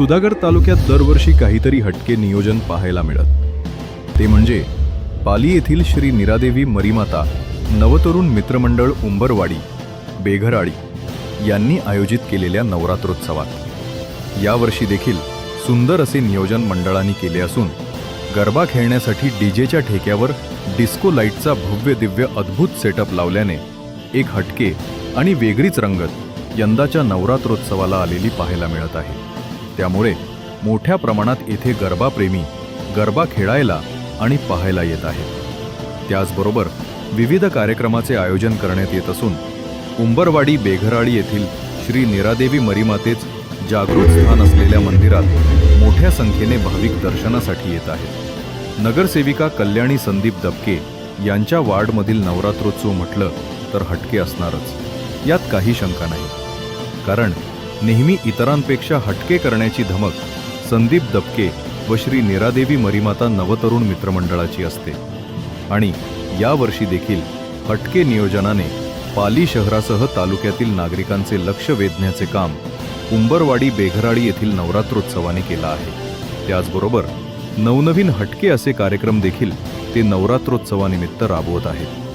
सुधागड तालुक्यात दरवर्षी काहीतरी हटके नियोजन पाहायला मिळत. ते म्हणजे पाली येथील श्री निरादेवी मरीमाता नवतरुण मित्रमंडळ उंबरवाडी बेघराडी यांनी आयोजित केलेल्या नवरात्रोत्सवात. यावर्षी देखील सुंदर असे नियोजन मंडळांनी केले असून गरबा खेळण्यासाठी डीजेच्या ठेक्यावर डिस्को लाईटचा भव्य दिव्य अद्भुत सेटअप लावल्याने एक हटके आणि वेगळीच रंगत यंदाच्या नवरात्रोत्सवाला आलेली पाहायला मिळत आहे. त्यामुळे मोठ्या प्रमाणात येथे गरबाप्रेमी गरबा खेळायला आणि पाहायला येत आहेत. त्याचबरोबर विविध कार्यक्रमाचे आयोजन करण्यात येत असून उंबरवाडी बेघराळी येथील श्री निरादेवी मरीमातेच जागृत स्थान असलेल्या मंदिरात मोठ्या संख्येने भाविक दर्शनासाठी येत आहेत. नगरसेविका कल्याणी संदीप दबके यांच्या वार्डमधील नवरात्रोत्सव म्हटलं तर हटके असणारच. यात काही शंका नाही. कारण नेहमी इतरांपेक्षा हटके करण्याची धमक संदीप दबके व श्री निरादेवी मरीमाता नवतरुण मित्रमंडळाची असते. आणि यावर्षी देखील हटके नियोजनाने पाली शहरासह तालुक्यातील नागरिकांचे लक्ष वेधण्याचे काम उंबरवाडी बेघराळी येथील नवरात्रोत्सवाने केलं आहे. त्याचबरोबर नवनवीन हटके असे कार्यक्रम देखील ते नवरात्रोत्सवानिमित्त राबवत आहेत.